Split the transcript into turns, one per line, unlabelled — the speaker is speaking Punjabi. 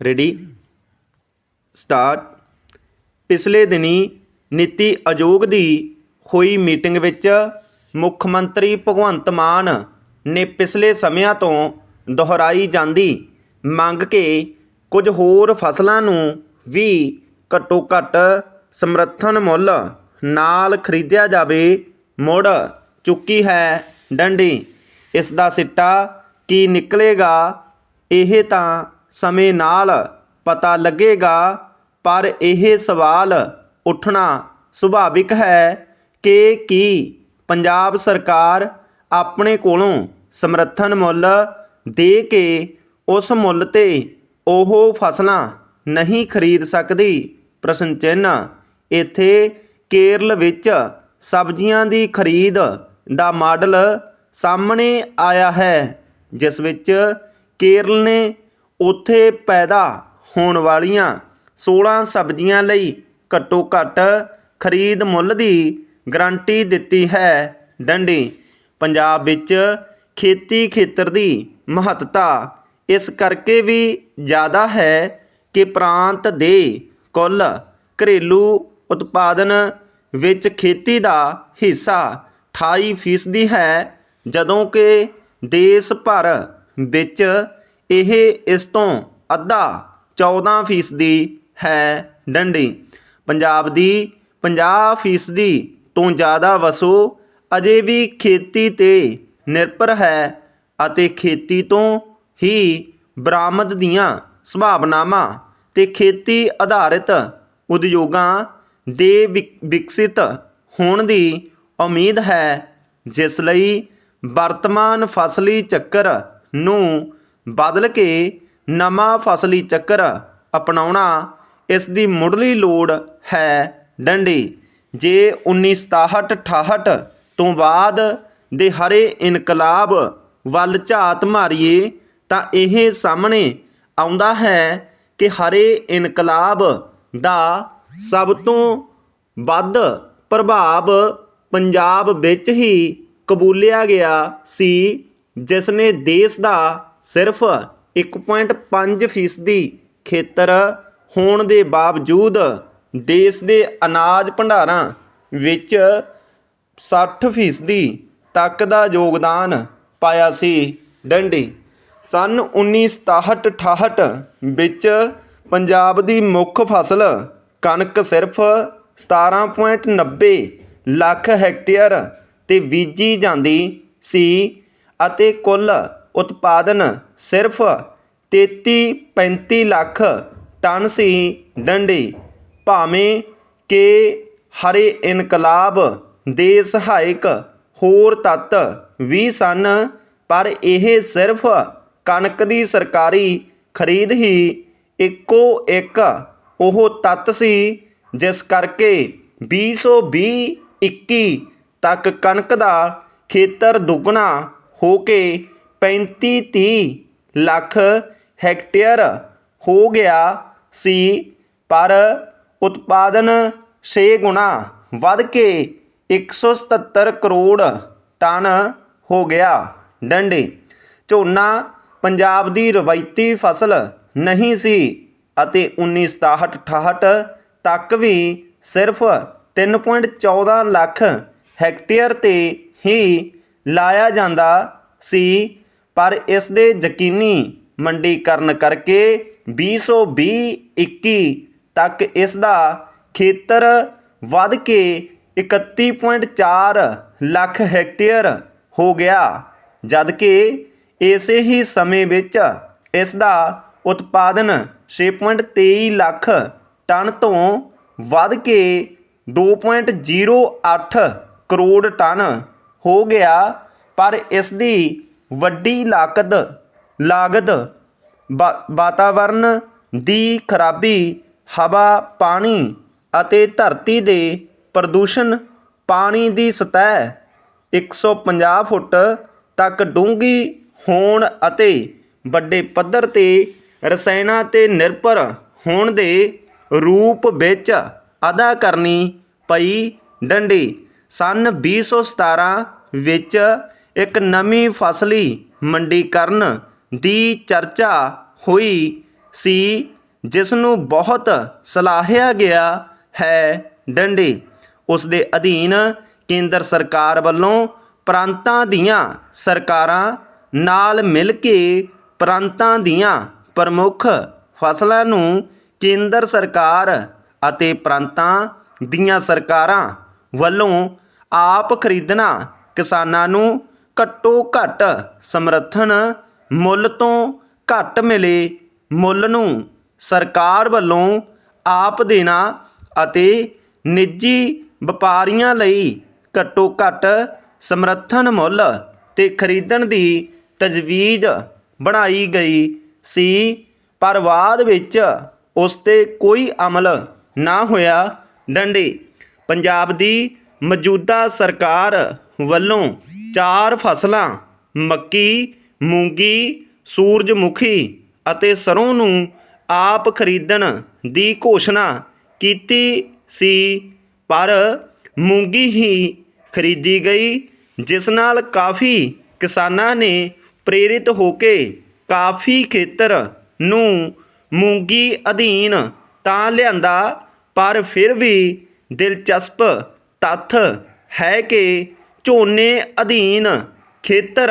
ਰੈਡੀ ਸਟਾਰਟ ਪਿਛਲੇ ਦਿਨੀ ਨੀਤੀ ਆਯੋਗ ਦੀ ਹੋਈ ਮੀਟਿੰਗ ਵਿੱਚ ਮੁੱਖ ਮੰਤਰੀ ਭਗਵੰਤ ਮਾਨ ਨੇ ਪਿਛਲੇ ਸਮਿਆਂ ਤੋਂ ਦੁਹਰਾਈ ਜਾਂਦੀ ਮੰਗ ਕੇ ਕੁਝ ਹੋਰ ਫਸਲਾਂ ਨੂੰ ਵੀ ਘੱਟੋ ਘੱਟ ਸਮਰਥਨ ਮੁੱਲ ਨਾਲ ਖਰੀਦਿਆ ਜਾਵੇ, ਮੁੜ ਚੁੱਕੀ ਹੈ ਡੰਡੀ। ਇਸ ਦਾ ਸਿੱਟਾ ਕੀ ਨਿਕਲੇਗਾ, ਇਹ ਤਾਂ ਸਮੇਂ ਨਾਲ ਪਤਾ ਲੱਗੇਗਾ, ਪਰ ਇਹ ਸਵਾਲ ਉੱਠਣਾ ਸੁਭਾਵਿਕ ਹੈ ਕਿ ਕੀ ਪੰਜਾਬ ਸਰਕਾਰ ਆਪਣੇ ਕੋਲੋਂ ਸਮਰਥਨ ਮੁੱਲ ਦੇ ਕੇ ਉਸ ਮੁੱਲ ਤੇ ਉਹ ਫਸਲਾਂ ਨਹੀਂ ਖਰੀਦ ਸਕਦੀ? ਪ੍ਰਸ਼ਨ ਚਿੰਨ੍ਹ, ਇੱਥੇ ਕੇਰਲ ਵਿੱਚ ਸਬਜ਼ੀਆਂ ਦੀ ਖਰੀਦ ਦਾ ਮਾਡਲ ਸਾਹਮਣੇ ਆਇਆ ਹੈ, ਜਿਸ ਵਿੱਚ ਕੇਰਲ ਨੇ ਉੱਥੇ ਪੈਦਾ ਹੋਣ ਵਾਲੀਆਂ 16 ਸਬਜ਼ੀਆਂ ਲਈ ਘੱਟੋ ਘੱਟ ਖਰੀਦ ਮੁੱਲ ਦੀ ਗਰੰਟੀ ਦਿੱਤੀ ਹੈ। ਡੰਡੀ, ਪੰਜਾਬ ਵਿੱਚ ਖੇਤੀ ਖੇਤਰ ਦੀ ਮਹੱਤਤਾ ਇਸ ਕਰਕੇ ਵੀ ਜ਼ਿਆਦਾ ਹੈ ਕਿ ਪ੍ਰਾਂਤ ਦੇ ਕੁੱਲ ਘਰੇਲੂ ਉਤਪਾਦਨ ਵਿੱਚ ਖੇਤੀ ਦਾ ਹਿੱਸਾ 28 ਫੀਸਦੀ ਹੈ, ਜਦੋਂ ਕਿ ਦੇਸ਼ ਭਰ ਵਿੱਚ ਇਹ ਇਸ ਤੋਂ ਅੱਧਾ 14 ਫੀਸਦੀ ਹੈ ਡੰਡੀ। ਪੰਜਾਬ ਦੀ 50 ਫੀਸਦੀ ਤੋਂ ਜ਼ਿਆਦਾ ਵਸੋਂ ਅਜੇ ਵੀ ਖੇਤੀ ਤੇ ਨਿਰਭਰ ਹੈ ਅਤੇ ਖੇਤੀ ਤੋਂ ਹੀ ਬਰਾਮਦ ਦੀਆਂ ਸੰਭਾਵਨਾਵਾਂ ਤੇ ਖੇਤੀ ਆਧਾਰਿਤ ਉਦਯੋਗਾਂ ਦੇ ਵਿਕ- ਵਿਕਸਿਤ ਹੋਣ ਦੀ ਉਮੀਦ ਹੈ, ਜਿਸ ਲਈ ਵਰਤਮਾਨ ਫਸਲੀ ਚੱਕਰ ਨੂੰ ਬਦਲ ਕੇ ਨਵਾਂ ਫਸਲੀ ਚੱਕਰ ਅਪਣਾਉਣਾ ਇਸ ਦੀ ਮੁੱਢਲੀ ਲੋੜ ਹੈ ਡੰਡੀ। ਜੇ 1967-68 ਤੋਂ ਬਾਅਦ ਦੇ ਹਰੇ ਇਨਕਲਾਬ ਵੱਲ ਝਾਤ ਮਾਰੀਏ ਤਾਂ ਇਹ ਸਾਹਮਣੇ ਆਉਂਦਾ ਹੈ ਕਿ ਹਰੇ ਇਨਕਲਾਬ ਦਾ ਸਭ ਤੋਂ ਵੱਧ ਪ੍ਰਭਾਵ ਪੰਜਾਬ ਵਿੱਚ ਹੀ ਕਬੂਲਿਆ ਗਿਆ ਸੀ, ਜਿਸ ਨੇ ਦੇਸ਼ ਦਾ ਸਿਰਫ 1.5 ਫੀਸਦੀ ਖੇਤਰ ਹੋਣ ਦੇ ਬਾਵਜੂਦ ਦੇਸ਼ ਦੇ ਅਨਾਜ ਭੰਡਾਰਾਂ ਵਿੱਚ 60 ਫੀਸਦੀ ਤੱਕ ਦਾ ਯੋਗਦਾਨ ਪਾਇਆ ਸੀ ਡੰਡੀ। ਸਨ 1967-68 ਵਿੱਚ ਪੰਜਾਬ ਦੀ ਮੁੱਖ ਫਸਲ ਕਣਕ ਸਿਰਫ 17.90 ਲੱਖ ਹੈਕਟੇਅਰ ਤੇ ਬੀਜੀ ਜਾਂਦੀ ਸੀ ਅਤੇ ਕੁੱਲ ਉਤਪਾਦਨ ਸਿਰਫ 33-35 ਲੱਖ ਟਨ ਸੀ ਡੰਡੀ, ਭਾਵੇਂ ਕਿ ਹਰੇ ਇਨਕਲਾਬ ਦੇ ਸਹਾਇਕ ਹੋਰ ਤੱਤ ਵੀ ਸਨ, ਪਰ ਇਹ ਸਿਰਫ ਕਣਕ ਦੀ ਸਰਕਾਰੀ ਖਰੀਦ ਹੀ ਇੱਕੋ ਇੱਕ ਉਹ ਤੱਤ ਸੀ, ਜਿਸ ਕਰਕੇ 2020-21 ਤੱਕ ਕਣਕ ਦਾ ਖੇਤਰ ਦੁੱਗਣਾ ਹੋ ਕੇ 35-30 ਲੱਖ ਹੈਕਟੇਅਰ ਹੋ ਗਿਆ ਸੀ, ਪਰ ਉਤਪਾਦਨ 6 ਗੁਣਾ ਵੱਧ ਕੇ 177 ਕਰੋੜ ਟਨ ਹੋ ਗਿਆ। ਡੰਡੇ, ਝੋਨਾ ਪੰਜਾਬ ਦੀ ਰਵਾਇਤੀ ਫਸਲ ਨਹੀਂ ਸੀ ਅਤੇ 1967-68 ਤੱਕ ਵੀ ਸਿਰਫ 3.14 ਲੱਖ ਹੈਕਟੇਅਰ ਤੇ ਹੀ ਲਾਇਆ ਜਾਂਦਾ ਸੀ। ਪਰ ਇਸ ਦੇ ਯਕੀਨੀ ਮੰਡੀਕਰਨ ਕਰਕੇ 2020-21 ਤੱਕ ਇਸ ਦਾ ਖੇਤਰ ਵੱਧ ਕੇ 31.4 ਲੱਖ ਹੈਕਟੇਅਰ ਹੋ ਗਿਆ, ਜਦਕਿ ਇਸੇ ਹੀ ਸਮੇਂ ਵਿੱਚ ਇਸ ਦਾ ਉਤਪਾਦਨ 6.23 ਲੱਖ ਟਨ ਤੋਂ ਵੱਧ ਕੇ 2.08 ਕਰੋੜ ਟਨ ਹੋ ਗਿਆ, ਪਰ ਇਸ ਦੀ ਵੱਡੀ ਲਾਗਤ ਲਾਗਤ ਵਾ- ਵਾਤਾਵਰਣ ਦੀ ਖਰਾਬੀ, ਹਵਾ, ਪਾਣੀ ਅਤੇ ਧਰਤੀ ਦੇ ਪ੍ਰਦੂਸ਼ਣ, ਪਾਣੀ ਦੀ ਸਤਹ 150 ਫੁੱਟ ਤੱਕ ਡੂੰਘੀ ਹੋਣ ਅਤੇ ਵੱਡੇ ਪੱਧਰ ਤੇ ਰਸਾਇਣਾਂ ਤੇ ਨਿਰਭਰ ਹੋਣ ਦੇ ਰੂਪ ਵਿੱਚ ਅਦਾ ਕਰਨੀ ਪਈ ਡੰਡੀ। ਸਨ 2017 ਵਿੱਚ ਇੱਕ ਨਵੀਂ ਫਸਲੀ ਮੰਡੀਕਰਨ ਦੀ ਚਰਚਾ ਹੋਈ ਸੀ ਜਿਸ ਨੂੰ ਬਹੁਤ ਸਲਾਹਿਆ ਗਿਆ ਹੈ ਡੰਡੇ। ਉਸ ਦੇ ਅਧੀਨ ਕੇਂਦਰ ਸਰਕਾਰ ਵੱਲੋਂ ਪ੍ਰਾਂਤਾਂ ਦੀਆਂ ਸਰਕਾਰਾਂ ਨਾਲ ਮਿਲ ਕੇ ਪ੍ਰਾਂਤਾਂ ਦੀਆਂ ਪ੍ਰਮੁੱਖ ਫਸਲਾਂ ਨੂੰ ਕੇਂਦਰ ਸਰਕਾਰ ਅਤੇ ਪ੍ਰਾਂਤਾਂ ਦੀਆਂ ਸਰਕਾਰਾਂ ਵੱਲੋਂ ਆਪ ਖਰੀਦਣਾ ਕਿਸਾਨਾਂ ਨੂੰ ਘੱਟੋ ਘੱਟ ਸਮਰਥਨ ਮੁੱਲ ਤੋਂ ਘੱਟ ਮਿਲੇ ਮੁੱਲ ਨੂੰ ਸਰਕਾਰ ਵੱਲੋਂ ਆਪ ਦੇਣਾ ਅਤੇ ਨਿੱਜੀ ਵਪਾਰੀਆਂ ਲਈ ਘੱਟੋ ਘੱਟ ਸਮਰਥਨ ਮੁੱਲ ਤੇ ਖਰੀਦਣ ਦੀ ਤਜਵੀਜ਼ ਬਣਾਈ ਗਈ ਸੀ। ਪਰ ਬਾਅਦ ਵਿੱਚ ਉਸ ਤੇ ਕੋਈ ਅਮਲ ਨਾ ਹੋਇਆ। ਡੰਡੇ, ਪੰਜਾਬ ਦੀ ਮੌਜੂਦਾ ਸਰਕਾਰ ਵੱਲੋਂ ਚਾਰ ਫਸਲਾਂ, ਮੱਕੀ, ਮੂੰਗੀ, ਸੂਰਜਮੁਖੀ ਅਤੇ ਸਰ੍ਹੋਂ ਨੂੰ ਆਪ ਖਰੀਦਣ ਦੀ ਘੋਸ਼ਣਾ ਕੀਤੀ ਸੀ, ਪਰ ਮੂੰਗੀ ਹੀ ਖਰੀਦੀ ਗਈ, ਜਿਸ ਨਾਲ ਕਾਫੀ ਕਿਸਾਨਾਂ ਨੇ ਪ੍ਰੇਰਿਤ ਹੋ ਕੇ ਕਾਫੀ ਖੇਤਰ ਨੂੰ ਮੂੰਗੀ ਅਧੀਨ ਤਾਂ ਲਿਆਂਦਾ, ਪਰ ਫਿਰ ਵੀ ਦਿਲਚਸਪ ਤੱਥ ਹੈ ਕਿ ਝੋਨੇ ਅਧੀਨ ਖੇਤਰ